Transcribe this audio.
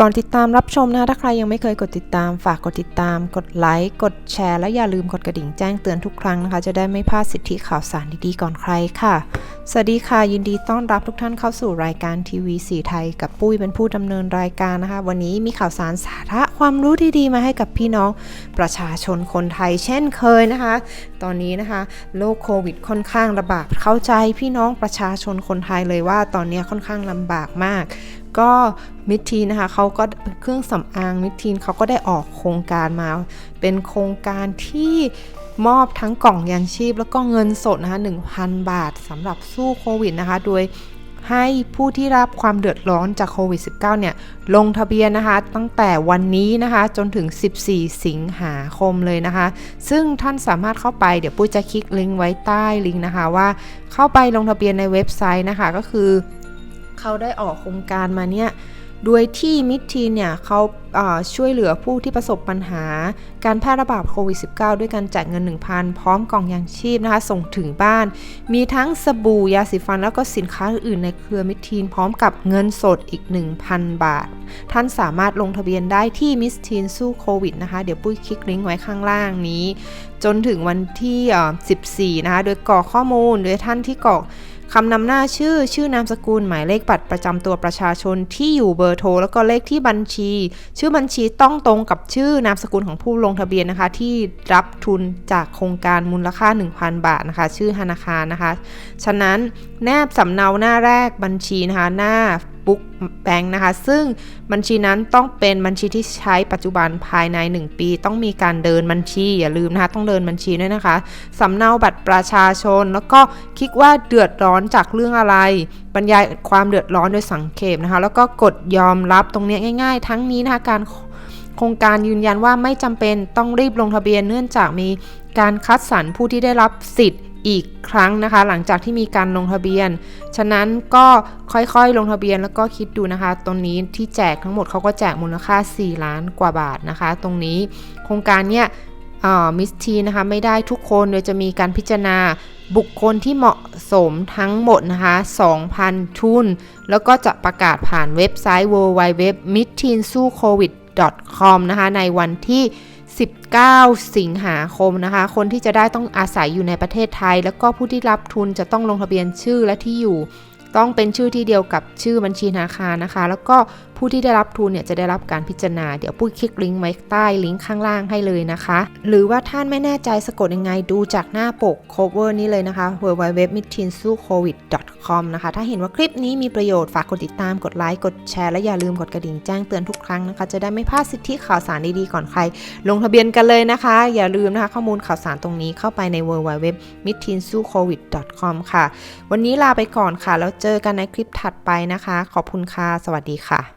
ก่อนติดตามรับชมนะถ้าใครยังไม่เคยกดติดตามฝากกดติดตาม กดไลค์กดแชร์ และอย่าลืมกดกระดิ่งแจ้งเตือนทุกครั้งนะคะ จะได้ไม่พลาดสิทธิข่าวสารดีๆก่อนใครค่ะ สวัสดีค่ะ ยินดีต้อนรับทุกท่านเข้าสู่รายการทีวีสีไทย กับปุ้ยเป็นผู้ดำเนินรายการนะคะ วันนี้มีข่าวสารสาระความรู้ดีๆมาให้กับพี่น้องประชาชนคนไทยเช่นเคยนะคะ ตอนนี้นะคะโรคโควิดค่อนข้างระบาดเข้าใจพี่น้องประชาชนคนไทยเลยว่าตอนนี้ค่อนข้างลำบากมาก ก็มิทีนนะคะเขาก็เครื่องสำอางมิทีนเขาก็ได้ออกโครงการมา เป็นโครงการที่มอบทั้งกล่องยังชีพ แล้วก็เงินสดนะคะ1,000 บาทสำหรับสู้โควิดนะคะ โดยให้ผู้ที่รับความเดือดร้อนจากโควิด -19 เนี่ย ลงทะเบียนนะคะ ตั้งแต่วันนี้นะคะ จนถึง 14 สิงหาคมเลยนะคะ ซึ่งท่านสามารถเข้าไปเดี๋ยวปุ้ยจะคลิกลิงก์ไว้ใต้ลิงก์นะคะว่าเข้าไปลงทะเบียนในเว็บไซต์นะคะ ก็คือ เขาได้ออกโครงการมาเนี่ยโดยที่มิดทีนเนี่ยเขาช่วยเหลือผู้ที่ประสบปัญหา การแพร่ระบาดโควิด -19 ด้วยการแจกเงิน 1,000 พร้อมกล่องยางชีพนะคะส่งถึงบ้าน มีทั้งสบู่ยาสีฟันแล้วก็สินค้าอื่นในเครือมิดทีนพร้อมกับเงินสดอีก 1,000 บาท ท่านสามารถลงทะเบียนได้ที่มิสทีนสู้โควิดนะคะเดี๋ยวปุ้ยคลิกลิงก์ไว้ข้างล่างนี้ จนถึงวันที่ 14 นะคะโดยกรอกข้อมูลโดยท่านที่กรอก คำนำหน้าชื่อ ชื่อนามสกุล หมายเลขบัตรประจำตัวประชาชนที่อยู่เบอร์โทร แล้วก็เลขที่บัญชี ชื่อบัญชีต้องตรงกับชื่อนามสกุลของผู้ลงทะเบียนนะคะ ที่รับทุนจากโครงการมูลค่า 1,000 บาทนะคะ ชื่อธนาคารนะคะ ฉะนั้นแนบสำเนาหน้าแรกบัญชีนะคะหน้า บุ๊กแบงค์นะคะ ซึ่งบัญชีนั้นต้องเป็นบัญชีที่ใช้ปัจจุบันภายใน 1 ปี ต้องมีการเดินบัญชีอย่าลืมนะคะ ต้องเดินบัญชีด้วยนะคะสำเนาบัตรประชาชน แล้วก็คลิกว่าเดือดร้อนจากเรื่องอะไร บรรยายความเดือดร้อนโดยสังเขปนะคะ แล้วก็กดยอมรับตรงนี้ง่าย ๆ ทั้งนี้นะคะการโครงการยืนยันว่าไม่จำเป็นต้องรีบลงทะเบียนเนื่องจากมีการคัดสรรผู้ที่ได้รับสิทธิ์ อีกครั้งนะคะ หลังจากที่มีการลงทะเบียน ฉะนั้นก็ค่อยๆ ลงทะเบียนแล้วก็คิดดูนะคะ ตรงนี้ที่แจกทั้งหมดเขาก็แจกมูลค่า 4 ล้านกว่าบาทนะคะ ตรงนี้โครงการเนี้ยมิสทีนะคะไม่ได้ทุกคนโดยจะมีการพิจารณาบุคคลที่เหมาะสมทั้งหมดนะคะ 2,000 ทุน แล้วก็จะประกาศผ่านเว็บไซต์ w w w m i t e e n s u c o v i d com นะคะในวันที่ 19 สิงหาคมนะคะ คนที่จะได้ต้องอาศัยอยู่ในประเทศไทย แล้วก็ผู้ที่รับทุนจะต้องลงทะเบียนชื่อและที่อยู่ ต้องเป็นชื่อที่เดียวกับชื่อบัญชีธนาคารนะคะ แล้วก็ผู้ที่ได้รับทุนเนี่ยจะได้รับการพิจารณา เดี๋ยวปุ้ยคลิกลิงก์ไว้ใต้ลิงก์ข้างล่างให้เลยนะคะ หรือว่าท่านไม่แน่ใจสะกดยังไงดูจากหน้าปก cover นี้เลยนะคะ w w w m i t i n s u c o v i d com นะคะ ถ้าเห็นว่าคลิปนี้มีประโยชน์ฝากกดติดตามกดไลค์กดแชร์และอย่าลืมกดกระดิ่งแจ้งเตือนทุกครั้งนะคะ จะได้ไม่พลาดสิทธิข่าวสารดีๆก่อนใคร ลงทะเบียนกันเลยนะคะ อย่าลืมนะคะ ข้อมูลข่าวสารตรงนี้เข้าไปใน w w w m i t i n s u c o v i d com ค่ะ วันนี้ลาไปก่อนค่ะแล้วเจอกันในคลิปถัดไปนะคะ ขอบคุณค่ะ สวัสดีค่ะ